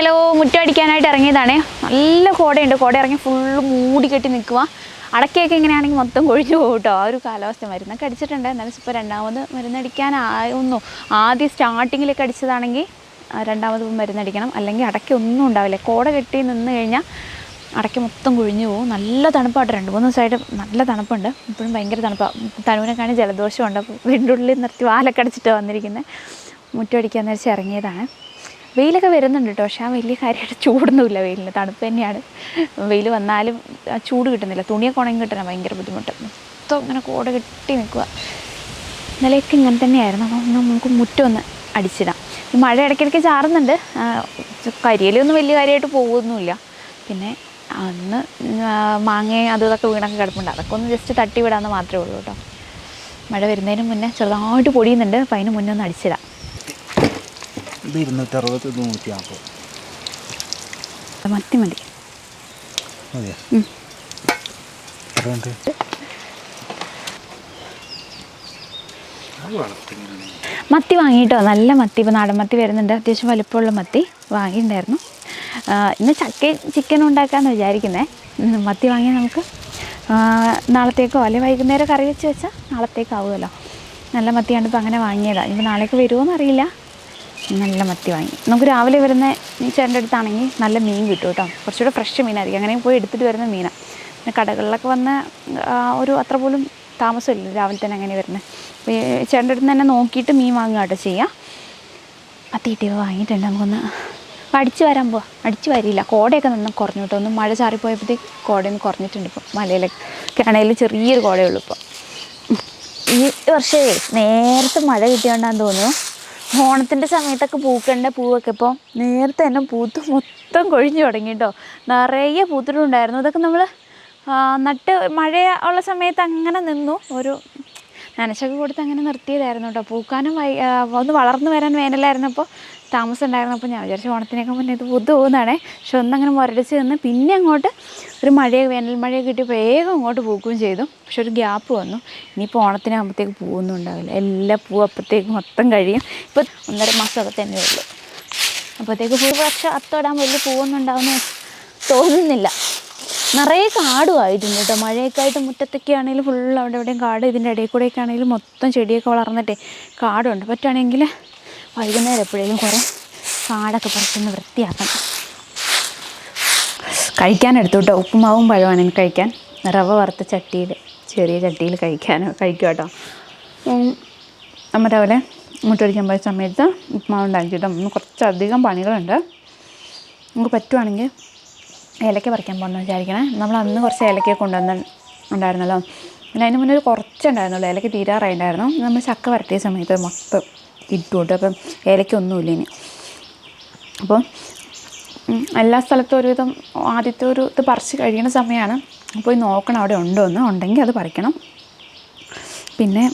Hello മുറ്റമടിക്കാനായിട്ട് ഇറങ്ങിയതാണ്. നല്ല കോടയുണ്ട്. കോട ഇറങ്ങി ഫുള്ള് മൂടി കെട്ടി നിൽക്കുക അടക്കയൊക്കെ എങ്ങനെയാണെങ്കിൽ മൊത്തം കൊഴിഞ്ഞു പോകും കേട്ടോ. ആ ഒരു കാലാവസ്ഥ മരുന്നൊക്കെ അടിച്ചിട്ടുണ്ട്. എന്നാലും ഇപ്പോൾ രണ്ടാമത് മരുന്നടിക്കാനായൊന്നു ആദ്യം സ്റ്റാർട്ടിങ്ങിലൊക്കെ അടിച്ചതാണെങ്കിൽ രണ്ടാമത് മരുന്നടിക്കണം. അല്ലെങ്കിൽ അടയ്ക്ക ഒന്നും ഉണ്ടാവില്ല. കോട കെട്ടി നിന്ന് കഴിഞ്ഞാൽ അടയ്ക്ക മൊത്തം കൊഴിഞ്ഞു പോകും. നല്ല തണുപ്പായിട്ട് രണ്ട് മൂന്ന് ദിവസമായിട്ട് നല്ല തണുപ്പുണ്ട്. ഇപ്പോഴും ഭയങ്കര തണുപ്പാണ് തനുവിനെക്കാണെങ്കിൽ ജലദോഷമുണ്ട്. അപ്പോൾ വെണ്ടുള്ളിൽ നിർത്തി വാലൊക്കെ അടിച്ചിട്ട് വന്നിരിക്കുന്നത് മുറ്റടിക്കാന്ന് വെച്ച് ഇറങ്ങിയതാണ്. വെയിലൊക്കെ വരുന്നുണ്ട് കേട്ടോ പക്ഷേ ആ വലിയ കാര്യമായിട്ട് ചൂടൊന്നുമില്ല വെയിലിന്. തണുപ്പ് തന്നെയാണ്. വെയിൽ വന്നാലും ആ ചൂട് കിട്ടുന്നില്ല. തുണിയൊക്കെ ഉണങ്ങി കിട്ടണം ഭയങ്കര ബുദ്ധിമുട്ട്. മൊത്തം ഇങ്ങനെ കോട കെട്ടി നിൽക്കുക. ഇന്നലെയൊക്കെ ഇങ്ങനെ തന്നെയായിരുന്നു. ഒന്ന് നമുക്ക് മുറ്റം ഒന്ന് അടിച്ചിടാം. മഴ ഇടയ്ക്കിടയ്ക്ക് ചാറുന്നുണ്ട്. കരിയലൊന്നും വലിയ കാര്യമായിട്ട് പോകുന്നുമില്ല പിന്നെ അന്ന് മാങ്ങയും അതും ഇതൊക്കെ വീണൊക്കെ കിടപ്പുണ്ട്. അതൊക്കെ ഒന്ന് ജസ്റ്റ് തട്ടി വിടാമെന്ന് മാത്രമേ ഉള്ളൂ കേട്ടോ. മഴ വരുന്നതിന് മുന്നേ ചെറുതായിട്ട് പൊടിയുന്നുണ്ട്. അപ്പോൾ അതിന് മുന്നേ ഒന്ന് അടിച്ചിടാം. ഇത് ഇരുന്നൂറ്ററുപത് നൂറ്റി നാൽപ്പത് മത്തി മതി. മതിയോ? ഉം. എത്രയുണ്ട് മത്തി വാങ്ങിയിട്ടോ? നല്ല മത്തി. ഇപ്പോൾ നാടൻ മത്തി വരുന്നുണ്ട്. അത്യാവശ്യം വലിപ്പമുള്ള മത്തി വാങ്ങിയിട്ടുണ്ടായിരുന്നു. ഇന്ന് ചക്കയും ചിക്കനും ഉണ്ടാക്കാമെന്ന് വിചാരിക്കുന്നത് മത്തി വാങ്ങിയാൽ നമുക്ക് നാളത്തേക്കോ അല്ലെങ്കിൽ വൈകുന്നേരം കറി വെച്ച് വെച്ചാൽ നാളത്തേക്കാവുമല്ലോ. നല്ല മത്തിയാണ് ഇപ്പോൾ അങ്ങനെ വാങ്ങിയതാണ് ഇനി നാളേക്ക് വരുമോ എന്നറിയില്ല നല്ല മത്തി വാങ്ങി. നമുക്ക് രാവിലെ വരുന്ന ചേട്ടന്റെ അടുത്താണെങ്കിൽ നല്ല മീൻ കിട്ടും കേട്ടോ. കുറച്ചുകൂടെ ഫ്രഷ് മീനായിരിക്കും. അങ്ങനെ പോയി എടുത്തിട്ട് വരുന്ന മീനാണ് പിന്നെ കടകളിലൊക്കെ വന്ന ഒരു അത്ര പോലും താമസമില്ല രാവിലെ തന്നെ അങ്ങനെ വരുന്നത്. ചേട്ടന്റെ അടുത്ത് തന്നെ നോക്കിയിട്ട് മീൻ വാങ്ങുക കേട്ടോ മത്തി കിട്ടിയപ്പോൾ വാങ്ങിയിട്ടുണ്ട്. നമുക്കൊന്ന് അടിച്ചു വരാൻ പോവാം. അടിച്ചു വരില്ല. കോടയൊക്കെ നിന്ന് കുറഞ്ഞു കേട്ടോ. ഒന്ന് മഴ ചാറിപ്പോയപ്പോഴത്തേക്ക് കോടയൊന്ന് കുറഞ്ഞിട്ടുണ്ട് ഇപ്പോൾ മലയിലൊക്കെ ആണെങ്കിലും ചെറിയൊരു കോടയുള്ളൂ ഇപ്പോൾ ഈ വർഷമേ നേരത്തെ മഴ കിട്ടിയോണ്ടാന്ന് തോന്നുന്നു. ഓണത്തിന്റെ സമയത്തൊക്കെ പൂക്കേണ്ട പൂവൊക്കെ. ഇപ്പോൾ നേരത്തെ തന്നെ പൂത്ത് മൊത്തം കൊഴിഞ്ഞു തുടങ്ങി കേട്ടോ നിറയെ പൂത്തിട്ടുണ്ടായിരുന്നു. അതൊക്കെ നമ്മൾ നട്ട് മഴ ഉള്ള സമയത്ത് അങ്ങനെ നിന്നു. ഒരു നനച്ചൊക്കെ കൊടുത്ത് അങ്ങനെ നിർത്തിയതായിരുന്നു കേട്ടോ പൂക്കാനും വൈ ഒന്ന് വളർന്നു വരാൻ വേനലായിരുന്നപ്പോൾ താമസം ഉണ്ടായിരുന്നപ്പോൾ ഞാൻ വിചാരിച്ചു ഓണത്തിനൊക്കെ മുന്നേ ഇത് പുതു പോകുന്നതാണേ പക്ഷെ ഒന്നങ്ങനെ മുരടിച്ച് നിന്ന് പിന്നെ അങ്ങോട്ട് ഒരു മഴയൊക്കെ വേനൽ മഴയൊക്കെ കിട്ടി വേഗം അങ്ങോട്ട് പൂക്കുകയും ചെയ്തു. പക്ഷെ ഒരു ഗ്യാപ്പ് വന്നു. ഇനിയിപ്പോൾ ഓണത്തിനാകുമ്പോഴത്തേക്ക് പൂവൊന്നും ഉണ്ടാവില്ല. എല്ലാ പൂവും അപ്പോഴത്തേക്ക് മൊത്തം കഴിയും. ഇപ്പോൾ ഒന്നര മാസമൊക്കെ തന്നെ ഉള്ളൂ. അപ്പോഴത്തേക്ക് പൂ പക്ഷെ അത്തോടാൻ വലിയ പൂവൊന്നും ഉണ്ടാവുന്ന തോന്നുന്നില്ല. നിറയെ കാടുമായിട്ടുണ്ട് കേട്ടോ. മഴയൊക്കെ ആയിട്ട് മുറ്റത്തൊക്കെ ആണെങ്കിലും ഫുൾ അവിടെ എവിടെയും കാട്. ഇതിന്റെ ഇടയിൽ കൂടെയൊക്കെ ആണെങ്കിലും മൊത്തം ചെടിയൊക്കെ വളർന്നിട്ടേ കാടുണ്ട്. പറ്റുകയാണെങ്കിൽ വൈകുന്നേരം എപ്പോഴേലും കുറേ കാടൊക്കെ പറിച്ചൊന്ന് വൃത്തിയാക്കണം. കഴിക്കാൻ എടുത്തു കേട്ടോ. ഉപ്പുമാവും പഴമാണ് എനിക്ക് കഴിക്കാൻ. റവ വറുത്ത ചട്ടിയിൽ ചെറിയ ചട്ടിയിൽ കഴിക്കാൻ കഴിക്കും കേട്ടോ. നമ്മൾ രാവിലെ മുട്ടടിക്കാൻ പോയ സമയത്ത് ഉപ്പുമാവ് ഉണ്ടാക്കിയിട്ട് നമുക്ക് കുറച്ചധികം പണികളുണ്ട്. നമുക്ക് പറ്റുവാണെങ്കിൽ ഏലക്ക പറിക്കാൻ പോകണമെന്ന് വിചാരിക്കണേ. നമ്മൾ അന്ന് കുറച്ച് ഏലക്ക കൊണ്ടുവന്ന് ഉണ്ടായിരുന്നല്ലോ. പിന്നെ അതിന് മുന്നേ ഒരു കുറച്ചുണ്ടായിരുന്നുള്ളൂ. ഏലക്ക തീരാറായിട്ടുണ്ടായിരുന്നു നമ്മൾ ചക്ക വരട്ടിയ സമയത്ത് മൊത്തം ഇട്ടു കേട്ടോ അപ്പം ഏലക്കൊന്നുമില്ല ഇനി അപ്പോൾ എല്ലാ സ്ഥലത്തും ഒരുവിധം ആദ്യത്തെ ഒരു ഇത് പറിച്ച് കഴിയുന്ന സമയമാണ് പോയി നോക്കണം അവിടെ ഉണ്ടോ എന്ന്. ഉണ്ടെങ്കിൽ അത് പറിക്കണം. പിന്നെ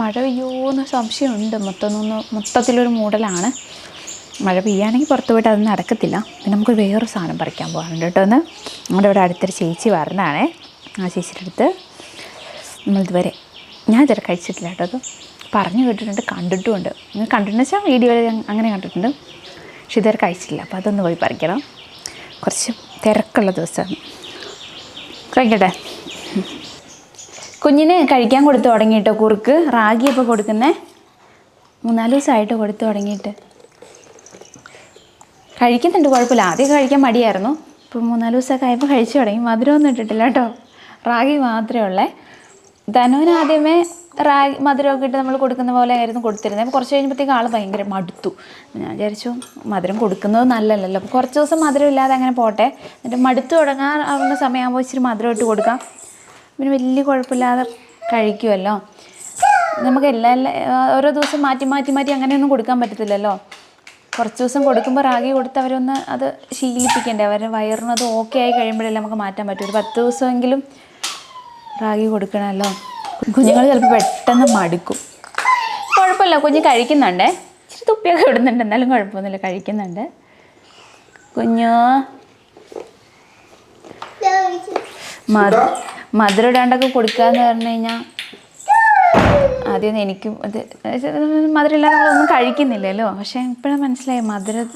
മഴ പെയ്യോന്ന് സംശയമുണ്ട്. മൊത്തമൊന്ന് മൊത്തത്തിലൊരു മൂടലാണ്. മഴ പെയ്യുകയാണെങ്കിൽ പുറത്ത് പോയിട്ട് അത് നടക്കത്തില്ല. പിന്നെ നമുക്ക് വേറൊരു സാധനം പറിക്കാൻ പോകാനുണ്ട് കേട്ടോ ഒന്ന് നമ്മുടെ ഇവിടെ അടുത്തൊരു ചേച്ചി വരുന്നതാണേ ആ ചേച്ചിയുടെ അടുത്ത് നമ്മളിതുവരെ ഞാൻ ഇതുവരെ കഴിച്ചിട്ടില്ല കേട്ടോ അത് പറഞ്ഞു കേട്ടിട്ടുണ്ട് കണ്ടിട്ടുമുണ്ട്. നിങ്ങൾ കണ്ടിട്ടുണ്ടെന്ന് വെച്ചാൽ വീഡിയോയിൽ അങ്ങനെ കണ്ടിട്ടുണ്ട്. പക്ഷെ ഇതുവരെ കഴിച്ചില്ല. അപ്പോൾ അതൊന്ന് പോയി പറിക്കണം. കുറച്ച് തിരക്കുള്ള ദിവസമാണ്. കഴിക്കട്ടെ? കുഞ്ഞിന് കഴിക്കാൻ കൊടുത്തു തുടങ്ങിയിട്ടോ കുറുക്ക് റാഗി അപ്പോൾ കൊടുക്കുന്നേ. മൂന്നാൽ ദിവസമായിട്ട് കൊടുത്തു തുടങ്ങിയിട്ട്. കഴിക്കുന്നുണ്ട് കുഴപ്പമില്ല. ആദ്യമൊക്കെ കഴിക്കാൻ മടിയായിരുന്നു. ഇപ്പോൾ മൂന്നാൽ ദിവസമൊക്കെ ആയപ്പോൾ കഴിച്ചു തുടങ്ങി. മധുരമൊന്നും ഇട്ടിട്ടില്ല കേട്ടോ. റാഗി മാത്രമേ ഉള്ളേ. ധനുവിന് ആദ്യമേ റാഗി മധുരമൊക്കെ ഇട്ട് നമ്മൾ കൊടുക്കുന്ന പോലെ ആയിരുന്നു കൊടുത്തിരുന്നത് കുറച്ച് കഴിഞ്ഞപ്പോഴത്തേക്ക് ആൾ ഭയങ്കര മടുത്തു. ഞാൻ വിചാരിച്ചു മധുരം കൊടുക്കുന്നത് നല്ലതല്ലല്ലോ. അപ്പോൾ കുറച്ച് ദിവസം മധുരം ഇല്ലാതെ അങ്ങനെ പോട്ടെ. എന്നിട്ട് മടുത്തു തുടങ്ങാൻ ആവുന്ന സമയമാകുമ്പോൾ ഇച്ചിരി മധുരം ഇട്ട് കൊടുക്കാം. പിന്നെ വലിയ കുഴപ്പമില്ലാതെ കഴിക്കുമല്ലോ നമുക്ക് എല്ലാ എല്ലാ ഓരോ ദിവസം മാറ്റി മാറ്റി മാറ്റി അങ്ങനെയൊന്നും കൊടുക്കാൻ പറ്റത്തില്ലല്ലോ. കുറച്ച് ദിവസം കൊടുക്കുമ്പോൾ റാഗി കൊടുത്ത് അവരൊന്ന് അത് ശീലിപ്പിക്കണ്ടേ അവരുടെ വയറിന് അത് ഓക്കെ ആയി കഴിയുമ്പോഴല്ലേ നമുക്ക് മാറ്റാൻ പറ്റും. ഒരു പത്ത് ദിവസമെങ്കിലും റാഗി കൊടുക്കണമല്ലോ. കുഞ്ഞുങ്ങൾ ചിലപ്പോൾ പെട്ടെന്ന് മടുക്കും. കുഴപ്പമില്ല. കുഞ്ഞ് കഴിക്കുന്നുണ്ടേ. ഇച്ചിരി തുപ്പിയൊക്കെ ഇടുന്നുണ്ട്. എന്നാലും കുഴപ്പമൊന്നുമില്ല. കഴിക്കുന്നുണ്ട്. കുഞ്ഞു. മധു മധുരം ഇടാണ്ടൊക്കെ കൊടുക്കാന്ന് പറഞ്ഞു കഴിഞ്ഞാൽ ആദ്യം എനിക്കും അത് മധുരം ഇല്ലാതെ നമ്മളൊന്നും കഴിക്കുന്നില്ലല്ലോ. പക്ഷേ ഇപ്പോഴും മനസ്സിലായി മധുരം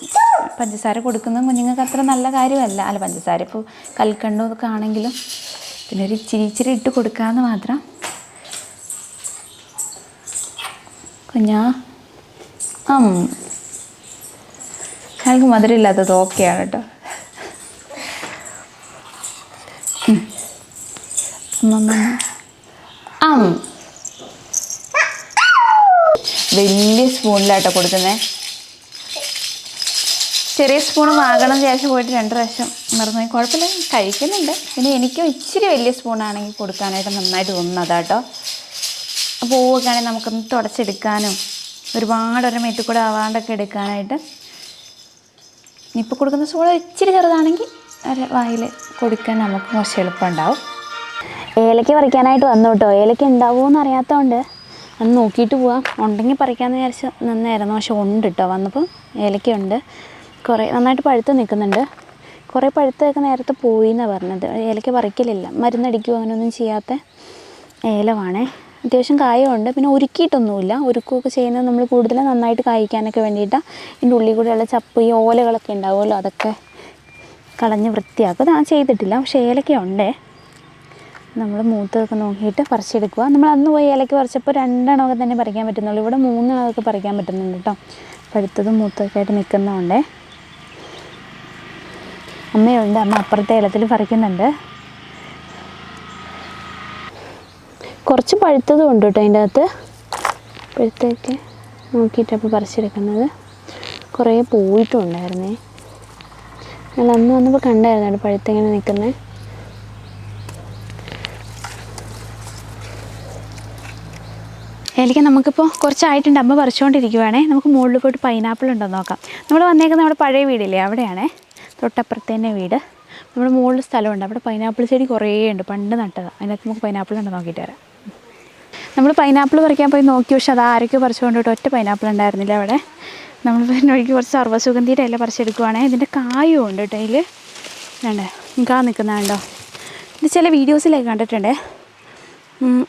പഞ്ചസാര കൊടുക്കുന്നത് കുഞ്ഞുങ്ങൾക്ക് അത്ര നല്ല കാര്യമല്ല. അല്ല പഞ്ചസാര ഇപ്പോൾ കൽക്കണ്ടം ആണെങ്കിലും പിന്നെ ഒരു ഇച്ചിരി ഇച്ചിരി ഇട്ട് കൊടുക്കാമെന്ന് മാത്രം കുഞ്ഞാ? അം അയാൾക്ക് മധുരമില്ലാത്തത് ഓക്കെയാണ് കേട്ടോ. വലിയ സ്പൂണിലാട്ടോ കൊടുക്കുന്നേ. ചെറിയ സ്പൂൺ വാങ്ങണം ശേഷം പോയിട്ട് രണ്ട് പ്രാവശ്യം മറന്നു കുഴപ്പമില്ല കഴിക്കുന്നുണ്ട്. പിന്നെ എനിക്കും ഇച്ചിരി വലിയ സ്പൂണാണെങ്കിൽ കൊടുക്കാനായിട്ട് നന്നായിട്ട് തോന്നുന്നതാട്ടോ. പൂവൊക്കെ ആണെങ്കിൽ നമുക്കൊന്ന് തുടച്ചെടുക്കാനും ഒരുപാട് ഒരു മെറ്റിൽ കൂടെ ആവാണ്ടൊക്കെ എടുക്കാനായിട്ട്. ഇപ്പോൾ കൊടുക്കുന്ന സോള ഇച്ചിരി ചെറുതാണെങ്കിൽ ഒരു വായിൽ കൊടുക്കാൻ നമുക്ക് കുറച്ച് എളുപ്പമുണ്ടാവും. ഏലക്ക പറിക്കാനായിട്ട് വന്നു കേട്ടോ ഏലക്ക ഉണ്ടാവുമോ അറിയാത്തതുകൊണ്ട് ഒന്ന് നോക്കിയിട്ട് പോവാം. ഉണ്ടെങ്കിൽ പറിക്കാമെന്ന് വിചാരിച്ച് നിന്നായിരുന്നു. പക്ഷെ ഉണ്ട് കേട്ടോ വന്നപ്പോൾ ഏലക്കയുണ്ട് കുറേ നന്നായിട്ട് പഴുത്ത് നിൽക്കുന്നുണ്ട് കുറേ പഴുത്തൊക്കെ നേരത്തെ പോയി എന്നാണ് പറഞ്ഞത്. ഏലക്ക പറിക്കലില്ല. മരുന്നടിക്കുകയോ അങ്ങനെയൊന്നും ചെയ്യാത്ത ഏലമാണേ അത്യാവശ്യം കായമുണ്ട് പിന്നെ ഉരുക്കിയിട്ടൊന്നുമില്ല. ഉരുക്കുകയൊക്കെ ചെയ്യുന്നത് നമ്മൾ കൂടുതൽ നന്നായിട്ട് കായ്ക്കാനൊക്കെ വേണ്ടിയിട്ടാണ് ഇതിന്റെ ഉള്ളിൽ കൂടെയുള്ള ചപ്പ് ഈ ഓലകളൊക്കെ ഉണ്ടാവുമല്ലോ അതൊക്കെ കളഞ്ഞ് വൃത്തിയാക്കും. ഞാൻ ചെയ്തിട്ടില്ല. പക്ഷേ ഏലക്ക ഉണ്ടേ. നമ്മൾ മൂത്തതൊക്കെ നോക്കിയിട്ട് പറിച്ചെടുക്കുക. നമ്മൾ അന്ന് പോയി ഏലക്ക പറിച്ചപ്പോൾ രണ്ടെണ്ണമൊക്കെ തന്നെ പറിക്കാൻ പറ്റുന്നുള്ളൂ. ഇവിടെ മൂന്നെണ്ണമൊക്കെ പറിക്കാൻ പറ്റുന്നുണ്ട് കേട്ടോ. പഴുത്തതും മൂത്തതൊക്കെ ആയിട്ട് നിൽക്കുന്നതുകൊണ്ടേ. അമ്മയുണ്ട്. അമ്മ അപ്പുറത്തെ ഏലത്തിൽ പറിക്കുന്നുണ്ട്. കുറച്ച് പഴുത്തതും ഉണ്ട് കേട്ടോ അതിന്റെ അകത്ത്. പഴുത്തൊക്കെ നോക്കിയിട്ടപ്പോൾ പറിച്ചെടുക്കുന്നത്. കുറേ പോയിട്ടും ഉണ്ടായിരുന്നേ ഞങ്ങൾ അന്ന് വന്നപ്പോൾ കണ്ടായിരുന്നു അവിടെ പഴുത്തിങ്ങനെ നിൽക്കുന്നത്. എനിക്ക് നമുക്കിപ്പോൾ കുറച്ചായിട്ടുണ്ട്. അമ്മ പറിച്ചുകൊണ്ടിരിക്കുവാണേ. നമുക്ക് മുകളിൽ പോയിട്ട് പൈനാപ്പിൾ ഉണ്ടോ നോക്കാം. നമ്മൾ വന്നേക്കുന്നത് നമ്മുടെ പഴയ വീടില്ലേ? അവിടെയാണേ. തൊട്ടപ്പുറത്തെ തന്നെ വീട്. നമ്മുടെ മുകളിൽ സ്ഥലമുണ്ട്. അവിടെ പൈനാപ്പിൾ ചെടി കുറേ ഉണ്ട്. പണ്ട് നട്ടതാണ് അതിനകത്ത് നമുക്ക് പൈനാപ്പിൾ ഉണ്ടോ നോക്കിയിട്ട് വരാം. നമ്മൾ പൈനാപ്പിൾ പറിക്കാൻ പോയി നോക്കി പക്ഷെ അത് ആരൊക്കെ പറിച്ചുകൊണ്ടിട്ട് ഒറ്റ പൈനാപ്പിൾ ഉണ്ടായിരുന്നില്ല അവിടെ. നമ്മൾ പിന്നെ ഒഴുകി കുറച്ച് സർവസുഗന്ധിയുടെ ഇല പറിച്ചെടുക്കുവാണേ. ഇതിന്റെ കായും ഉണ്ട് കേട്ടോ അതിൽ വേണ്ടേ കാ നിൽക്കുന്നതുണ്ടോ ഇത് ചില വീഡിയോസിലൊക്കെ കണ്ടിട്ടുണ്ട്.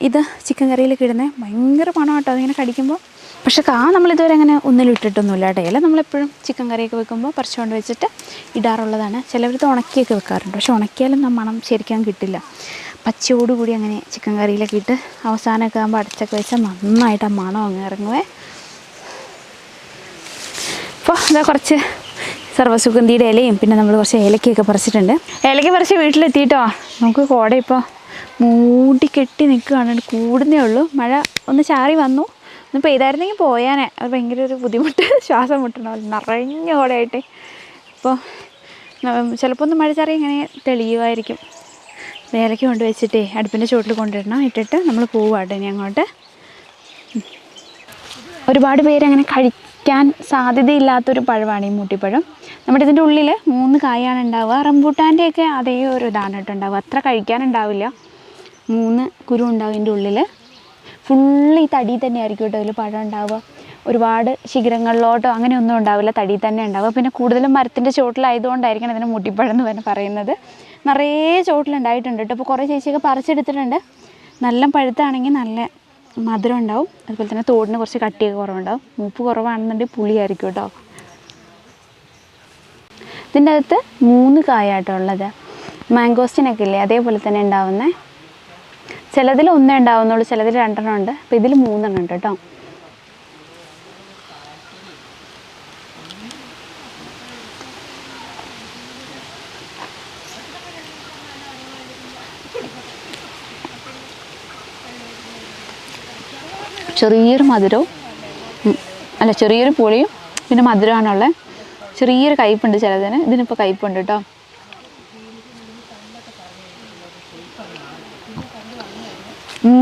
ഇത് ചിക്കൻ കറിയിലൊക്കെ ഇടുന്നത് ഭയങ്കര പണം കേട്ടോ. അതിങ്ങനെ കടിക്കുമ്പോൾ പക്ഷെ കാ നമ്മളിതുവരെ അങ്ങനെ ഒന്നിലും ഇട്ടിട്ടൊന്നുമില്ല കേട്ടോ. ഇല നമ്മളെപ്പോഴും ചിക്കൻ കറിയൊക്കെ വെക്കുമ്പോൾ പറിച്ചുകൊണ്ട് വെച്ചിട്ട് ഇടാറുള്ളതാണ്. ചിലവർ ഉണക്കിയൊക്കെ വെക്കാറുണ്ട്. പക്ഷെ ഉണക്കിയാലും മണം ശരിക്കും കിട്ടില്ല. പച്ചയോടുകൂടി അങ്ങനെ ചിക്കൻ കറിയിലൊക്കെ ഇട്ട് അവസാനമൊക്കെ ആകുമ്പോൾ അടച്ചൊക്കെ വെച്ചാൽ നന്നായിട്ട് ആ മണം അങ്ങ് ഇറങ്ങുവേ. അപ്പോൾ ഇതാ കുറച്ച് സർവസുഗന്ധിയുടെ ഇലയും പിന്നെ നമ്മൾ കുറച്ച് ഏലക്കയൊക്കെ പറിച്ചിട്ടുണ്ട്. ഏലക്ക പറിച്ച് വീട്ടിലെത്തിയിട്ടോ? നമുക്ക് കോട ഇപ്പോൾ മൂടി കെട്ടി നിൽക്കുകയാണ്. കൂടുന്നേ ഉള്ളൂ. മഴ ഒന്ന് ചാറി വന്നു. ഒന്ന് പെയ്തായിരുന്നെങ്കിൽ പോയാനെ. അത് ഭയങ്കര ഒരു ബുദ്ധിമുട്ട്. ശ്വാസം മുട്ടണോ നിറഞ്ഞ കോടയായിട്ട്. അപ്പോൾ ചിലപ്പോൾ ഒന്ന് മഴ ചാറി ഇങ്ങനെ തെളിയുമായിരിക്കും. ഏലക്ക കൊണ്ട് വെച്ചിട്ടേ അടുപ്പിന്റെ ചുവട്ടിൽ കൊണ്ടിടണം ഇട്ടിട്ട് നമ്മൾ പോവാട്ടോ ഇനി അങ്ങോട്ട്. ഒരുപാട് പേര് അങ്ങനെ കഴിക്കാൻ സാധ്യതയില്ലാത്തൊരു പഴമാണ് ഈ മൂട്ടിപ്പഴം. നമ്മുടെ ഇതിന്റെ ഉള്ളിൽ മൂന്ന് കായാണ് ഉണ്ടാവുക. റംബൂട്ടാന്റെയൊക്കെ അതേ ഒരു ഇതാണ് കേട്ടോ ഉണ്ടാവുക. അത്ര കഴിക്കാനുണ്ടാവില്ല. മൂന്ന് കുരു ഉണ്ടാവും ഇതിന്റെ ഉള്ളിൽ ഫുള്ള് ഈ തടി തന്നെ ആയിരിക്കും കേട്ടോ ഇതിൽ പഴം ഉണ്ടാവുക. ഒരുപാട് ശിഖരങ്ങളിലോട്ടോ അങ്ങനെയൊന്നും ഉണ്ടാവില്ല. തടി തന്നെ ഉണ്ടാവുക. പിന്നെ കൂടുതലും മരത്തിന്റെ ചുവട്ടിലായതുകൊണ്ടായിരിക്കണം ഇതിന് മുട്ടിപ്പഴം എന്ന് പറയുന്നത്. നിറയെ ചോട്ടിലുണ്ടായിട്ടുണ്ട് കേട്ടോ. അപ്പോൾ കുറേ ചേച്ചിയൊക്കെ പറിച്ചെടുത്തിട്ടുണ്ട്. നല്ല പഴുത്താണെങ്കിൽ നല്ല മധുരം ഉണ്ടാവും. അതുപോലെ തന്നെ തോടിന് കുറച്ച് കട്ടിയൊക്കെ കുറവുണ്ടാവും. മൂപ്പ് കുറവാണെന്നുണ്ടെങ്കിൽ പുളിയായിരിക്കും കേട്ടോ. ഇതിന്റെ അകത്ത് മൂന്ന് കായാട്ടോ ഉള്ളത്. മാംഗോസ്റ്റിനൊക്കെ ഇല്ലേ? അതേപോലെ തന്നെ ഉണ്ടാവുന്നത് ചിലതിൽ ഒന്നേ ഉണ്ടാവുന്നുള്ളൂ ചിലതിൽ രണ്ടെണ്ണം ഉണ്ട്. അപ്പോൾ ഇതിൽ മൂന്നെണ്ണം ഉണ്ട് കേട്ടോ. ചെറിയൊരു മധുരവും അല്ല ചെറിയൊരു പുളിയും പിന്നെ മധുരമാണുള്ളത് ചെറിയൊരു കയ്പുണ്ട് ചിലതിന്. ഇതിനിപ്പോൾ കയ്പുണ്ട് കേട്ടോ.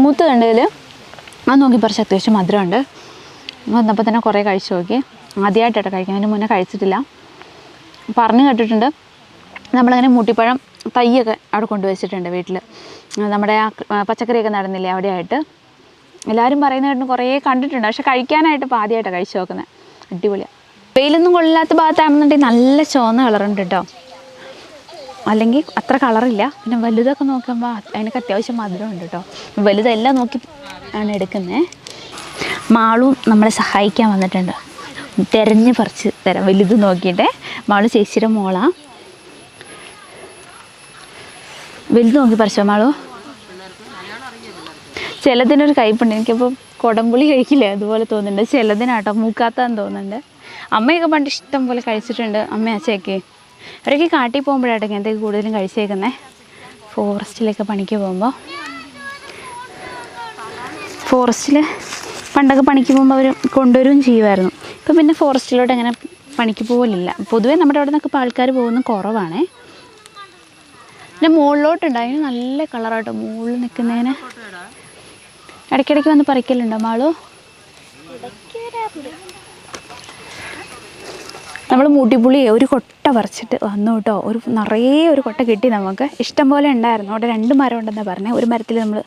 മൂത്ത് കണ്ടതിൽ അത് നോക്കി പറിച്ച് അത്യാവശ്യം മധുരമുണ്ട്. വന്നപ്പോൾ തന്നെ കുറേ കഴിച്ചു നോക്കി. ആദ്യമായിട്ടാണ് അതിന് മുന്നേ കഴിച്ചിട്ടില്ല. പറഞ്ഞു കേട്ടിട്ടുണ്ട്. നമ്മളങ്ങനെ മൂട്ടിപ്പഴം തൈയൊക്കെ അവിടെ കൊണ്ടുവച്ചിട്ടുണ്ട് വീട്ടിൽ നമ്മുടെ ആ പച്ചക്കറിയൊക്കെ നടന്നില്ലേ അവിടെയായിട്ട്. എല്ലാവരും പറയുന്ന കേട്ടിട്ട് കുറേ കണ്ടിട്ടുണ്ട്. പക്ഷെ കഴിക്കാനായിട്ട് ഇപ്പോൾ ആദ്യമായിട്ടാണ് കഴിച്ചു നോക്കുന്നത് അടിപൊളിയാണ് വെയിലൊന്നും കൊള്ളില്ലാത്ത ഭാഗത്താണെന്നുണ്ടെങ്കിൽ നല്ല ചുവന്ന കളറുണ്ട് കേട്ടോ അല്ലെങ്കിൽ അത്ര കളറില്ല. പിന്നെ വലുതൊക്കെ നോക്കുമ്പോൾ അതിനൊക്കെ അത്യാവശ്യം മധുരമുണ്ട് കേട്ടോ വലുതെല്ലാം നോക്കി ആണ് എടുക്കുന്നത് മാളും നമ്മളെ സഹായിക്കാൻ വന്നിട്ടുണ്ട്. തിരഞ്ഞ് പറിച്ച് തരാം. വലുത് നോക്കിയിട്ട്. മാളു ചേച്ചിയുടെ മോളാണ് വലുത് നോക്കി പറിച്ചോ മാളു? ചിലതിനൊരു കയ്പുണ്ട്. എനിക്കിപ്പോൾ കുടംപുളി കഴിക്കില്ലേ? അതുപോലെ തോന്നുന്നുണ്ട്. ചിലതിനാട്ടോ മൂക്കാത്താന്ന് തോന്നുന്നുണ്ട്. അമ്മയൊക്കെ പണ്ട് ഇഷ്ടം പോലെ കഴിച്ചിട്ടുണ്ട്. അമ്മ അച്ഛയൊക്കെ. അവരൊക്കെ കാട്ടി പോകുമ്പോഴാട്ടോ ഇങ്ങനത്തെ കൂടുതലും കഴിച്ചേക്കുന്നത് ഫോറസ്റ്റിലൊക്കെ പണിക്ക് പോകുമ്പോൾ ഫോറസ്റ്റിൽ പണ്ടൊക്കെ പണിക്ക് പോകുമ്പോൾ അവർ കൊണ്ടുവരും ചെയ്യുമായിരുന്നു. ഇപ്പം പിന്നെ ഫോറസ്റ്റിലോട്ട് അങ്ങനെ പണിക്ക് പോകലില്ല. പൊതുവേ നമ്മുടെ അവിടെ നിന്നൊക്കെ ഇപ്പോൾ ആൾക്കാർ പോകുന്നത് കുറവാണേ. പിന്നെ മുകളിലോട്ടുണ്ട് അതിന് നല്ല കളറാട്ടോ. മുകളിൽ നിൽക്കുന്നതിന്. ഇടയ്ക്കിടയ്ക്ക് വന്ന് പറിക്കലുണ്ടോ മാളു? നമ്മൾ മുടിപുളി ഒരു കൊട്ട പറിച്ചിട്ട് വന്നു കേട്ടോ. ഒരു നിറയെ ഒരു കൊട്ട കിട്ടി നമുക്ക്. ഇഷ്ടം പോലെ ഉണ്ടായിരുന്നു. അവിടെ രണ്ട് മരം ഉണ്ടെന്നാണ് പറഞ്ഞത് ഒരു മരത്തിൽ നമ്മൾ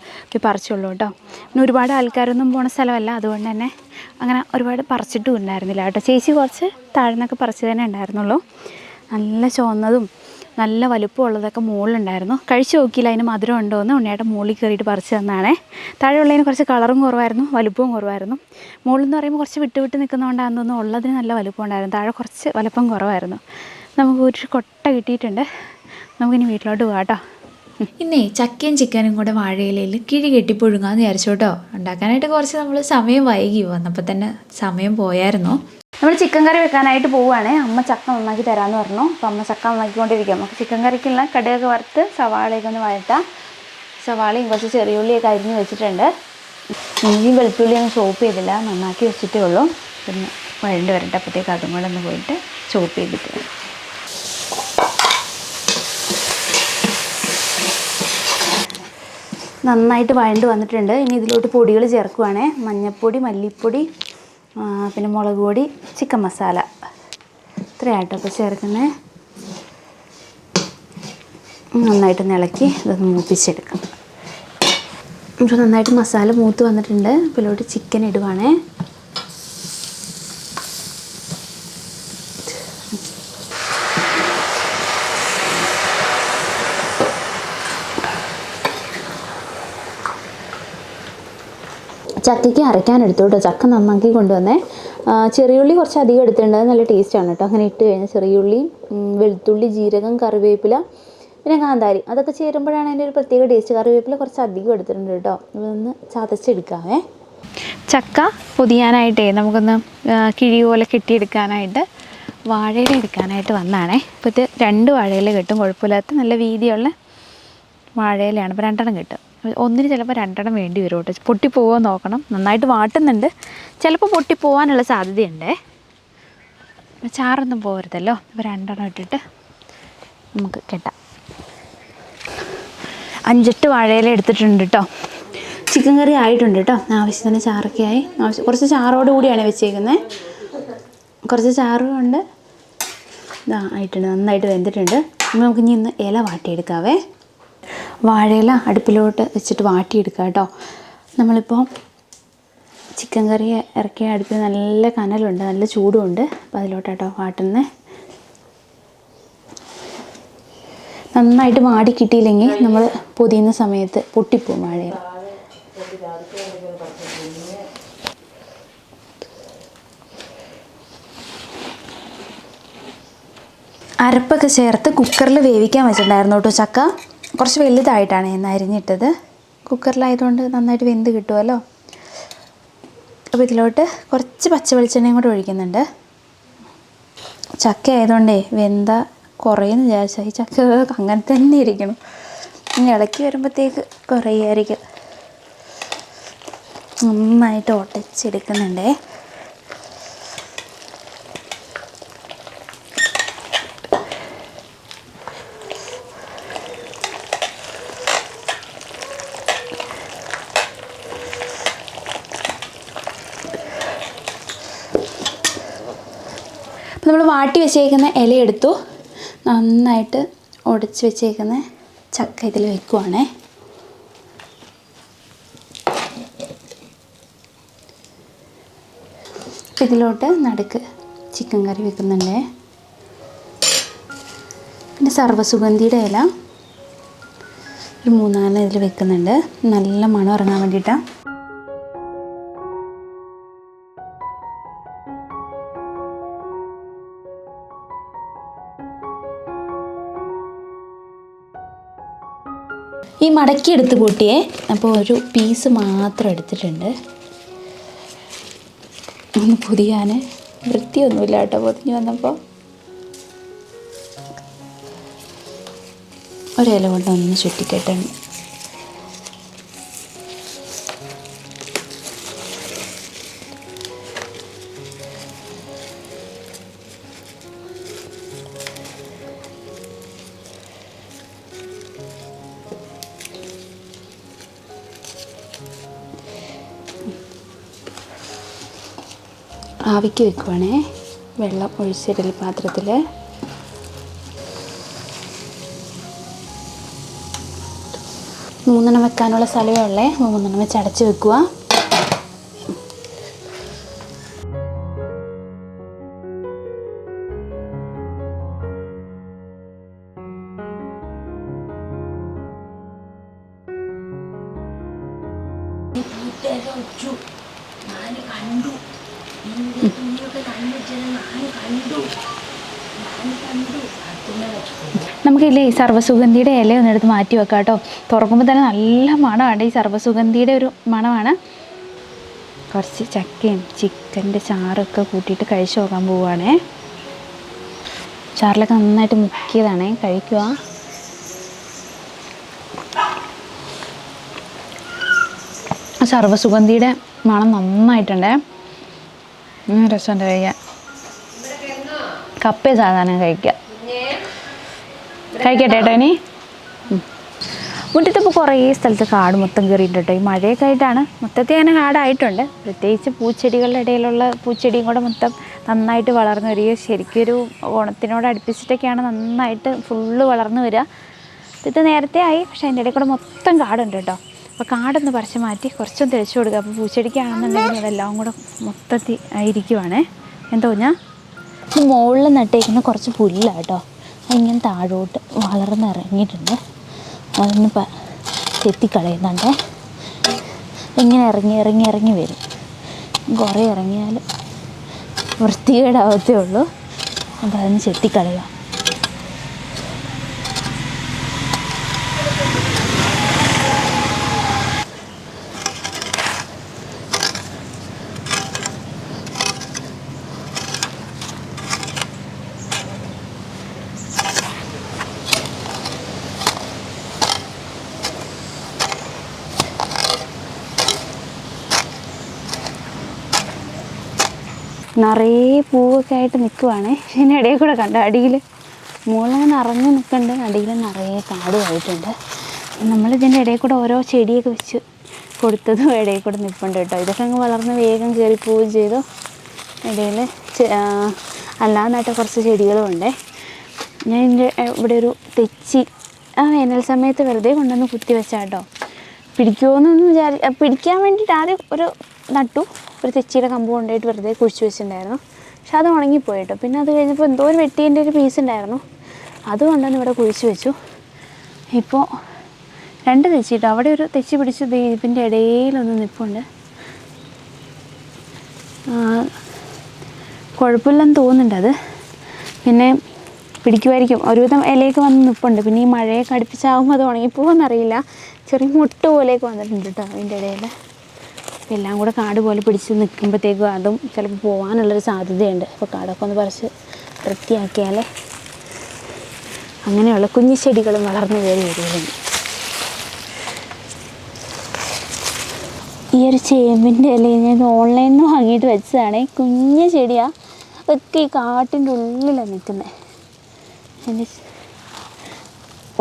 പറിച്ചുള്ളൂ കേട്ടോ. പിന്നെ ഒരുപാട് ആൾക്കാരൊന്നും പോണ സ്ഥലമല്ല. അതുകൊണ്ട് തന്നെ അങ്ങനെ ഒരുപാട് പറിച്ചിട്ടും ഉണ്ടായിരുന്നില്ല കേട്ടോ. ചേച്ചി കുറച്ച് താഴ്ന്നൊക്കെ പറിച്ചു തന്നെ ഉണ്ടായിരുന്നുള്ളൂ. നല്ല ചുവന്നതും നല്ല വലുപ്പമുള്ളതൊക്കെ മുകളിലുണ്ടായിരുന്നു. കഴിച്ചു നോക്കിയില്ല അതിന് മധുരം ഉണ്ടോ എന്ന് ഉണ്ണിയേട്ടൻ മുകളിൽ കയറിയിട്ട് പറിച്ചു തന്നാണേ. താഴെയുള്ളതിന് കുറച്ച് കളറും കുറവായിരുന്നു വലുപ്പവും കുറവായിരുന്നു. മുകളിൽ എന്ന് പറയുമ്പോൾ കുറച്ച് വിട്ട് വിട്ട് നിൽക്കുന്നതുകൊണ്ടാണെന്ന് ഉള്ളതിന് നല്ല വലുപ്പം ഉണ്ടായിരുന്നു താഴെ കുറച്ച് വലുപ്പം കുറവായിരുന്നു. നമുക്ക് ഒരു കൊട്ട കിട്ടിയിട്ടുണ്ട്. നമുക്കിനി വീട്ടിലോട്ട് പോകാം കേട്ടോ. ഇന്നേ ചക്കയും ചിക്കനും കൂടെ വാഴയിലയിൽ കിഴി കെട്ടി പുഴുങ്ങാന്ന് വിചാരിച്ചു ഉണ്ടാക്കാനായിട്ട് കുറച്ച് നമ്മൾ സമയം വൈകി. വന്നപ്പോൾ തന്നെ സമയം പോയായിരുന്നു. നമ്മൾ ചിക്കൻ കറി വെക്കാനായിട്ട് പോവുകയാണേ അമ്മ ചക്ക നന്നാക്കി തരാമെന്ന് പറഞ്ഞു. അപ്പോൾ അമ്മ ചക്ക നന്നാക്കിക്കൊണ്ടിരിക്കുക നമുക്ക് ചിക്കൻ കറിക്കുള്ള കടയൊക്കെ വറുത്ത് സവാളയൊക്കെ ഒന്ന് വഴട്ടാം സവാളയും കുറച്ച് ചെറിയുള്ളിയൊക്കെ അരിഞ്ഞ് വെച്ചിട്ടുണ്ട്. ഇഞ്ചിയും വെളുത്തുള്ളിയൊന്നും ചോപ്പ് ചെയ്തില്ല. നന്നാക്കി വെച്ചിട്ടേ ഉള്ളൂ. പിന്നെ വഴണ്ട് വരട്ടെ. അപ്പോഴത്തേക്ക് അതും കൂടെ ഒന്ന് പോയിട്ട് ചോപ്പ് ചെയ്തിട്ട് നന്നായിട്ട് വഴണ്ട് വന്നിട്ടുണ്ട്. ഇനി ഇതിലോട്ട് പൊടികൾ ചേർക്കുവാണേ. മഞ്ഞൾപ്പൊടി മല്ലിപ്പൊടി പിന്നെ മുളക് പൊടി ചിക്കൻ മസാല. ഇത്രയായിട്ടോ അപ്പോൾ ചേർക്കുന്നത് നന്നായിട്ട് ഇളക്കി ഇതൊന്ന് മൂപ്പിച്ചെടുക്കണം ഇപ്പോൾ നന്നായിട്ട് മസാല മൂത്ത് വന്നിട്ടുണ്ട്. ഇതിലോട്ട് ചിക്കൻ ഇടുവാണേ. ചക്കയ്ക്ക് അരയ്ക്കാൻ എടുത്തു കേട്ടോ. ചക്ക നന്നാക്കി കൊണ്ടുവന്നേ. ചെറിയുള്ളി കുറച്ച് അധികം എടുത്തിട്ടുണ്ട് നല്ല ടേസ്റ്റാണ് കേട്ടോ. അങ്ങനെ ഇട്ട് കഴിഞ്ഞാൽ ചെറിയുള്ളി വെളുത്തുള്ളി ജീരകം കറിവേപ്പില പിന്നെ കാന്താരി. അതൊക്കെ ചേരുമ്പോഴാണ് അതിന്റെ ഒരു പ്രത്യേക ടേസ്റ്റ് കറിവേപ്പില കുറച്ച് അധികം എടുത്തിട്ടുണ്ട് കേട്ടോ. ഇതൊന്ന് ചതച്ചെടുക്കാവേ. ചക്ക പൊതിയാനായിട്ടേ നമുക്കൊന്ന് കിഴി പോലെ കെട്ടിയെടുക്കാനായിട്ട് വാഴയില എടുക്കാനായിട്ട് വന്നാണേ. ഇപ്പോഴത്തെ രണ്ട് വാഴയില കിട്ടും. കുഴപ്പമില്ലാത്ത നല്ല വീതിയുള്ള വാഴയിലയാണ്. അപ്പോൾ രണ്ടെണ്ണം കിട്ടും. ഒന്നിന് ചിലപ്പോൾ രണ്ടെണ്ണം വേണ്ടി വരും കേട്ടോ. പൊട്ടിപ്പോവോ നോക്കണം. നന്നായിട്ട് വാട്ടുന്നുണ്ട്. ചിലപ്പോൾ പൊട്ടിപ്പോവാനുള്ള സാധ്യതയുണ്ടേ. ചാറൊന്നും പോകരുതല്ലോ ഇപ്പോൾ രണ്ടെണ്ണം ഇട്ടിട്ട് നമുക്ക് കെട്ടാം. അഞ്ചെട്ട് വാഴയില എടുത്തിട്ടുണ്ട് കേട്ടോ ചിക്കൻ കറി ആയിട്ടുണ്ട് കേട്ടോ ആവശ്യത്തിന് ചാറൊക്കെ ആയി. ആവശ്യം കുറച്ച് ചാറോട് കൂടിയാണ് വെച്ചേക്കുന്നത് കുറച്ച് ചാറും ഉണ്ട് ഇതാ ആയിട്ടുണ്ട്. നന്നായിട്ട് വെന്തിട്ടുണ്ട്. നമുക്ക് ഇനി ഇന്ന് ഇല വാട്ടിയെടുക്കാവേ. വാഴയില അടുപ്പിലോട്ട് വെച്ചിട്ട് വാട്ടിയെടുക്കുക കേട്ടോ. നമ്മളിപ്പോൾ ചിക്കൻ കറി ഇറക്കിയ അടുപ്പിൽ നല്ല കനലുണ്ട് നല്ല ചൂടുമുണ്ട് അപ്പോൾ അതിലോട്ടാട്ടോ വാട്ടുന്ന. നന്നായിട്ട് വാടി കിട്ടിയില്ലെങ്കിൽ നമ്മൾ പൊതിയുന്ന സമയത്ത് പൊട്ടിപ്പോവും വാഴയില. അരപ്പൊക്കെ ചേർത്ത് കുക്കറിൽ വേവിക്കാൻ വെച്ചിട്ടുണ്ടായിരുന്നു കേട്ടോ ചക്ക. കുറച്ച് വലുതായിട്ടാണ് ഞാൻ അരിഞ്ഞിട്ടത്. കുക്കറിലായതുകൊണ്ട് നന്നായിട്ട് വെന്ത് കിട്ടുമല്ലോ അപ്പോൾ ഇതിലോട്ട് കുറച്ച് പച്ച വെളിച്ചെണ്ണയും കൂടെ ഒഴിക്കുന്നുണ്ട്. ചക്ക ആയതുകൊണ്ടേ വെന്ത കുറയുമെന്ന് വിചാരിച്ചാൽ ഈ ചക്ക അങ്ങനെ തന്നെ ഇരിക്കണം. ഇനി ഇളക്കി വരുമ്പോഴത്തേക്ക് കുറയായിരിക്കും. നന്നായിട്ട് ഒട്ടച്ചെടുക്കുന്നുണ്ടേ. നമ്മൾ വാട്ടി വെച്ചേക്കുന്ന ഇല എടുത്തു. നന്നായിട്ട് ഉടച്ച് വെച്ചേക്കുന്ന ചക്ക ഇതിൽ വെക്കുവാണേ. ഇതിലോട്ട് നടുക്ക് ചിക്കൻ കറി വെക്കുന്നുണ്ട്. പിന്നെ സർവസുഗന്ധിയുടെ ഇല. ഒരു മൂന്നാൽ ഇതിൽ വെക്കുന്നുണ്ട്. നല്ല മണം ഇറങ്ങാൻ വേണ്ടിയിട്ടാണ് ഈ മടക്കി എടുത്ത് കൂട്ടിയേ അപ്പോൾ ഒരു പീസ് മാത്രം എടുത്തിട്ടുണ്ട്. ഒന്ന് പുതിയാൻ വൃത്തിയൊന്നുമില്ല കേട്ടോ പൊതിഞ്ഞ് വന്നപ്പോൾ ഒരില കൊണ്ട് ഒന്ന് ചുറ്റിക്കെട്ടുണ്ട് ആവിക്ക് വെക്കുവാണേ. വെള്ളം ഒഴിച്ചിടൽ പാത്രത്തിൽ മൂന്നെണ്ണം വെക്കാനുള്ള സ്ഥലമേ ഉള്ളേ. മൂന്നെണ്ണം വെച്ച് അടച്ച് വെക്കുക സർവസുഗന്ധിയുടെ ഇല ഒന്ന് എടുത്ത് മാറ്റി വെക്കാം കേട്ടോ. തുറക്കുമ്പോൾ തന്നെ നല്ല മണമാണ്. ഈ സർവസുഗന്ധിയുടെ ഒരു മണമാണ്. കുറച്ച് ചക്കയും ചിക്കന്റെ ചാറൊക്കെ കൂട്ടിയിട്ട് കഴിച്ചു നോക്കാൻ പോവുകയാണേ ചാറിലൊക്കെ നന്നായിട്ട് മുക്കിയതാണേ. കഴിക്കുക സർവസുഗന്ധിയുടെ മണം നന്നായിട്ടുണ്ട്. രസമുണ്ട് കഴിക്കാൻ. കപ്പ സാധാരണ കഴിക്കുക. കഴിക്കട്ടെ കേട്ടോ ഇനി. മുറ്റത്തിപ്പോൾ കുറേ സ്ഥലത്ത് കാട് മൊത്തം കയറിയിട്ടുണ്ട്. ഈ മഴയൊക്കെ ആയിട്ടാണ്. മൊത്തത്തിൽ അങ്ങനെ കാടായിട്ടുണ്ട്. പ്രത്യേകിച്ച് പൂച്ചെടികളുടെ ഇടയിലുള്ള പൂച്ചെടിയും കൂടെ മൊത്തം നന്നായിട്ട് വളർന്നു വരിക. ശരിക്കൊരു ഒരു ഓണത്തിനോട് അടുപ്പിച്ചിട്ടൊക്കെയാണ് നന്നായിട്ട് ഫുള്ള് വളർന്നു വരിക. ഇത് നേരത്തെ ആയി പക്ഷേ അതിന്റെ ഇടയിൽ കൂടെ മൊത്തം കാടുണ്ട് കേട്ടോ. അപ്പോൾ കാടൊന്ന് പറിച്ച് മാറ്റി കുറച്ചും തെളിച്ചു കൊടുക്കുക. അപ്പോൾ പൂച്ചെടിക്കാണെന്നുണ്ടെങ്കിൽ അതെല്ലാം കൂടെ മൊത്തത്തിൽ ആയിരിക്കുവാണേ. എന്തോ ഞാൻ മുകളിൽ നട്ടേക്കുന്ന കുറച്ച് പുല്ലാട്ടോ കേട്ടോ. അതിങ്ങനെ താഴോട്ട് വളർന്നിറങ്ങിയിട്ടുണ്ട്. അതൊന്ന് പ ചെത്തിക്കളയുന്നുണ്ട് ഇങ്ങനെ ഇറങ്ങി ഇറങ്ങി ഇറങ്ങി വരും. കുറേ ഇറങ്ങിയാൽ വൃത്തികേടാവത്തേ ഉള്ളൂ. അപ്പോൾ അതൊന്ന് ചെത്തിക്കളയുക. നിറയെ പൂവൊക്കെ ആയിട്ട് നിൽക്കുവാണേ ഇതിന്റെ ഇടയിൽ കൂടെ കണ്ട അടിയിൽ മുകളിൽ നിറഞ്ഞു നിൽക്കുന്നുണ്ട് അടിയിൽ നിറയെ കാടുമായിട്ടുണ്ട്. നമ്മൾ ഇതിന്റെ ഇടയിൽ കൂടെ ഓരോ ചെടിയൊക്കെ വെച്ച് കൊടുത്തതും ഇടയിൽ കൂടെ നിൽപ്പുണ്ട് കേട്ടോ. ഇതൊക്കെ അങ്ങ് വളർന്ന് വേഗം കയറി പോവുകയും ചെയ്തു. ഇടയിൽ അല്ലാന്നായിട്ട് കുറച്ച് ചെടികളും ഞാൻ എന്റെ ഇവിടെ ഒരു തെച്ചി ആ വേനൽ സമയത്ത് വെറുതെ കൊണ്ടുവന്ന് കുത്തി വെച്ചാട്ടോ. പിടിക്കുമോ എന്നൊന്നും വിചാരി പിടിക്കാൻ വേണ്ടിയിട്ട് ആദ്യം ഒരു നട്ടു. ഒരു തെച്ചിയുടെ കമ്പ് കൊണ്ടുപോയിട്ട് വെറുതെ കുഴിച്ച് വെച്ചിട്ടുണ്ടായിരുന്നു. പക്ഷെ അത് ഉണങ്ങിപ്പോയി കേട്ടോ പിന്നെ അത് കഴിഞ്ഞപ്പോൾ എന്തോ ഒരു വെട്ടീന്റെ ഒരു പീസ് ഉണ്ടായിരുന്നു. അത് കൊണ്ടുവന്ന് ഇവിടെ കുഴിച്ച് വെച്ചു. ഇപ്പോൾ രണ്ട് തെച്ചി കേട്ടോ അവിടെ ഒരു തെച്ചി പിടിച്ച് ഇതിന്റെ ഇടയിലൊന്ന് നിൽപ്പുണ്ട് കുഴപ്പമില്ലെന്ന് തോന്നുന്നുണ്ട് അത്. പിന്നെ പിടിക്കുമായിരിക്കും. ഒരുവിധം ഇലയൊക്കെ വന്ന് നിൽപ്പുണ്ട് പിന്നെ ഈ മഴയൊക്കെ അടുപ്പിച്ചാകുമ്പോൾ അത് ഉണങ്ങിപ്പോകുമെന്നറിയില്ല ചെറിയ മുട്ട പോലെയൊക്കെ വന്നിട്ടുണ്ട് കേട്ടോ അതിന്റെ ഇടയിൽ. എല്ലാം കൂടെ കാട് പോലെ പിടിച്ച് നിൽക്കുമ്പോഴത്തേക്കും അതും ചിലപ്പോൾ പോകാനുള്ളൊരു സാധ്യതയുണ്ട്. അപ്പോൾ കാടൊക്കെ ഒന്ന് പറിച്ച് വൃത്തിയാക്കിയാൽ അങ്ങനെയുള്ള കുഞ്ഞു ചെടികളും വളർന്നു കയറി വരികയുണ്ട് ഈ ഒരു ചേമ്പിന്റെ ഇലയിൽ ഞാൻ ഓൺലൈനിൽ നിന്ന് വാങ്ങിയിട്ട് വെച്ചതാണ്. കുഞ്ഞു ചെടിയാണ് ഒക്കെ ഈ കാട്ടിന്റെ ഉള്ളിലാണ് നിൽക്കുന്നത് എന്റെ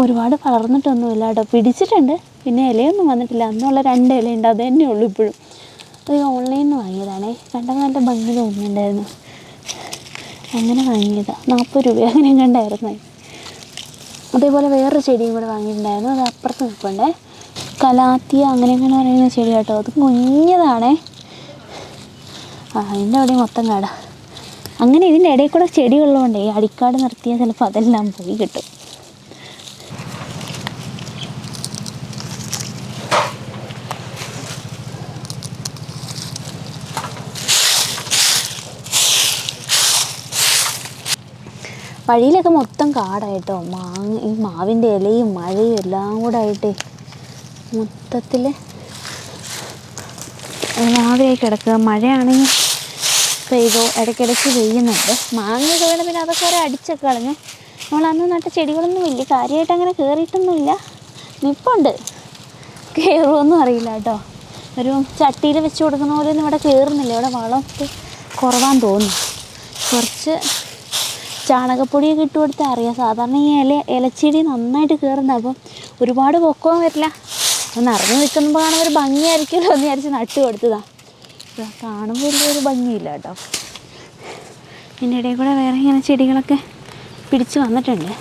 ഒരുപാട് വളർന്നിട്ടൊന്നുമില്ല കേട്ടോ. പിടിച്ചിട്ടുണ്ട്. പിന്നെ ഇലയൊന്നും വന്നിട്ടില്ല. അന്നുള്ള രണ്ട് ഇലയുണ്ട്. അത് തന്നെ ഉള്ളൂ ഇപ്പോഴും. ഈ ഓൺലൈനിൽ നിന്ന് വാങ്ങിയതാണേ. കണ്ടപ്പോൾ നല്ല ഭംഗി തോന്നുന്നുണ്ടായിരുന്നു അങ്ങനെ വാങ്ങിയതാണ് നാൽപ്പത് രൂപ അങ്ങനെ കണ്ടായിരുന്നു. അതേപോലെ വേറൊരു ചെടിയും കൂടെ വാങ്ങിയിട്ടുണ്ടായിരുന്നു. അത് അപ്പുറത്ത് നിൽപ്പുണ്ടേ. കലാത്തിയ അങ്ങനെ അങ്ങനെ പറയുന്ന ചെടി കേട്ടോ. അത് കുഞ്ഞതാണേ. ആ അതിന്റെ അവിടെ മൊത്തം കാടാ. അങ്ങനെ ഇതിന്റെ ഇടയിൽ കൂടെ ചെടി ഉള്ളതുകൊണ്ടേ അടിക്കാട് നിർത്തിയാൽ ചിലപ്പോൾ അതെല്ലാം പോയി കിട്ടും. വഴിയിലൊക്കെ മൊത്തം കാടായിട്ടോ. മാങ്ങ ഈ മാവിന്റെ ഇലയും മഴയും എല്ലാം കൂടെ ആയിട്ട് മൊത്തത്തിൽ രാവിലെ കിടക്കുക. മഴയാണെങ്കിൽ പെയ്തോ ഇടയ്ക്കിടയ്ക്ക് പെയ്യുന്നുണ്ട്. മാങ്ങ വേണം പിന്നെ അതൊക്കെ കുറെ അടിച്ചൊക്കെ കളഞ്ഞ് നമ്മൾ അന്ന് നട്ട ചെടികളൊന്നും ഇല്ല. കാര്യമായിട്ട് അങ്ങനെ കയറിയിട്ടൊന്നുമില്ല നിപ്പുണ്ട്. കയറുമൊന്നും അറിയില്ല കേട്ടോ. ഒരു ചട്ടിയിൽ വെച്ച് കൊടുക്കുന്ന പോലെ ഒന്നും ഇവിടെ കയറുന്നില്ല ഇവിടെ വളം കുറവാൻ തോന്നുന്നു. കുറച്ച് ചാണകപ്പൊടിയൊക്കെ ഇട്ട് കൊടുത്താൽ അറിയാം. സാധാരണ ഈ ഇല ഇലച്ചെടി നന്നായിട്ട് കയറുന്ന അപ്പം ഒരുപാട് പൊക്കവും വരില്ല. നിറഞ്ഞു നിൽക്കുമ്പോൾ കാണാൻ ഒരു ഭംഗിയായിരിക്കുമല്ലോ എന്ന് വിചാരിച്ച് നട്ട് കൊടുത്തതാ. കാണുമ്പോൾ കാണുമ്പോൾ വലിയൊരു ഭംഗിയില്ല കേട്ടോ. ഇതിന്റെ ഇടയിൽ കൂടെ വേറെ ഇങ്ങനെ ചെടികളൊക്കെ പിടിച്ച് വന്നിട്ടുണ്ട്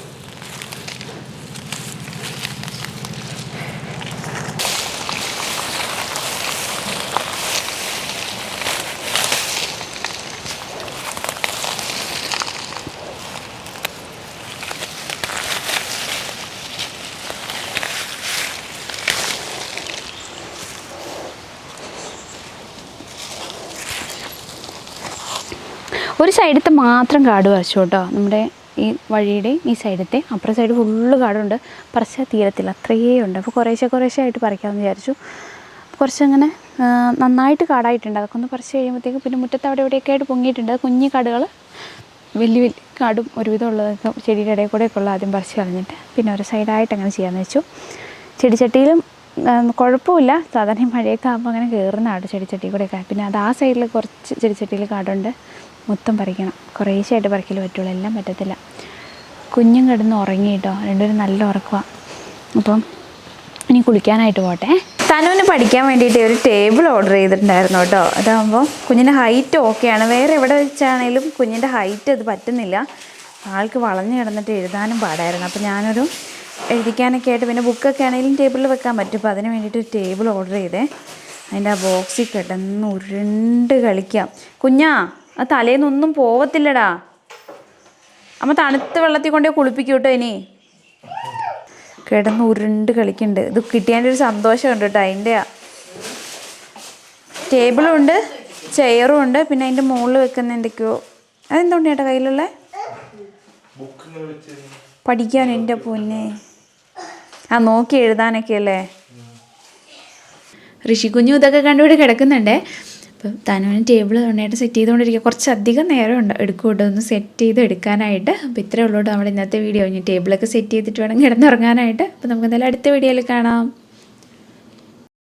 ഒരു സൈഡത്തെ മാത്രം കാട് വരച്ചു കേട്ടോ. നമ്മുടെ ഈ വഴിയുടെ ഈ സൈഡത്തെ. അപ്പുറം സൈഡ് ഫുള്ള് കാടുണ്ട്. പറശ്ശാ തീരത്തില്ല അത്രയേ ഉണ്ട്. അപ്പോൾ കുറേശ്ശെ കുറേശ്ശെ ആയിട്ട് പറിക്കാമെന്ന് വിചാരിച്ചു. കുറച്ചങ്ങനെ നന്നായിട്ട് കാടായിട്ടുണ്ട്. അതൊക്കെ ഒന്ന് പറിച്ച് കഴിയുമ്പോഴത്തേക്ക് പിന്നെ മുറ്റത്ത് അവിടെ ഇവിടെയൊക്കെ ആയിട്ട് പൊങ്ങിയിട്ടുണ്ട്. കുഞ്ഞി കാടുകൾ വലിയ വലിയ കാടും ഒരുവിധം ഉള്ളതൊക്കെ ചെടിയുടെ ഇടയിൽ കൂടെയൊക്കെ ഉള്ള ആദ്യം പറിച്ച് കളഞ്ഞിട്ട് പിന്നെ ഒരു സൈഡായിട്ട് അങ്ങനെ ചെയ്യാമെന്ന് വെച്ചു. ചെടിച്ചട്ടിയിലും കുഴപ്പമില്ല. സാധാരണ മഴയൊക്കെ ആകുമ്പോൾ അങ്ങനെ കയറുന്നതാണ് ചെടിച്ചട്ടി കൂടെയൊക്കെ പിന്നെ അത് ആ സൈഡിൽ കുറച്ച് ചെടിച്ചട്ടിയിൽ കാടുണ്ട്. മൊത്തം പറിക്കണം. കുറേശ്ശായിട്ട് പറിക്കൽ പറ്റുള്ളൂ. എല്ലാം പറ്റത്തില്ല. കുഞ്ഞും കിടന്ന് ഉറങ്ങി കേട്ടോ. രണ്ടുപേരും നല്ല ഉറക്കമാണ് അപ്പം ഇനി കുളിക്കാനായിട്ട് പോട്ടെ. തനുവിന് പഠിക്കാൻ വേണ്ടിയിട്ട് ഒരു ടേബിൾ ഓർഡർ ചെയ്തിട്ടുണ്ടായിരുന്നു കേട്ടോ. അതാകുമ്പോൾ കുഞ്ഞിന്റെ ഹൈറ്റ് ഓക്കെയാണ്. വേറെ എവിടെ വെച്ചാണേലും കുഞ്ഞിന്റെ ഹൈറ്റ് അത് പറ്റുന്നില്ല. ആൾക്ക് വളഞ്ഞു കിടന്നിട്ട് എഴുതാനും പാടായിരുന്നു. അപ്പോൾ ഞാനൊരു എഴുതിക്കാനൊക്കെ ആയിട്ട് പിന്നെ ബുക്കൊക്കെ ആണെങ്കിലും ടേബിളിൽ വെക്കാൻ പറ്റും. അപ്പോൾ അതിന് വേണ്ടിയിട്ട് ഒരു ടേബിൾ ഓർഡർ ചെയ്തേ. അതിന്റെ ആ ബോക്സിൽ കിടന്ന് ഉരുണ്ട് കളിക്കാം. കുഞ്ഞാ ആ തലേന്നൊന്നും പോവത്തില്ലടാ. അമ്മ തണുത്ത വെള്ളത്തിൽ കൊണ്ടേ കുളിപ്പിക്കും കേട്ടോ ഇനി. കിടന്ന് ഉരുണ്ട് കളിക്കുന്നുണ്ട് ഇത് കിട്ടിയതിന്റെ ഒരു സന്തോഷമുണ്ട് കേട്ടോ അതിന്റെയാ ടേബിളും ഉണ്ട് ചെയറും ഉണ്ട് പിന്നെ അതിന്റെ മുകളിൽ വെക്കുന്ന എന്തൊക്കെയോ. അതെന്തുകൊണ്ട് ചേട്ടാ കയ്യിലുള്ള? പഠിക്കാൻ എന്റെ പൊന്നെ. ആ നോക്കി എഴുതാനൊക്കെ അല്ലേ ഋഷിക്കുഞ്ഞു ഇതൊക്കെ കണ്ടുപിടി കിടക്കുന്നുണ്ടേ. അപ്പം തനുവിന് ടേബിൾ നന്നായിട്ട് സെറ്റ് ചെയ്തുകൊണ്ടിരിക്കുക. കുറച്ചധികം നേരം ഉണ്ട് എടുക്കും ഒന്ന് സെറ്റ് ചെയ്ത് എടുക്കാനായിട്ട് അപ്പോൾ ഇത്രയേ ഉള്ളൂ നമ്മുടെ ഇന്നത്തെ വീഡിയോ ഇനി ടേബിളൊക്കെ സെറ്റ് ചെയ്തിട്ട് വേണം കിടന്നുറങ്ങാനായിട്ട്. അപ്പോൾ നമുക്ക് എന്തായാലും അടുത്ത വീഡിയോയിൽ കാണാം.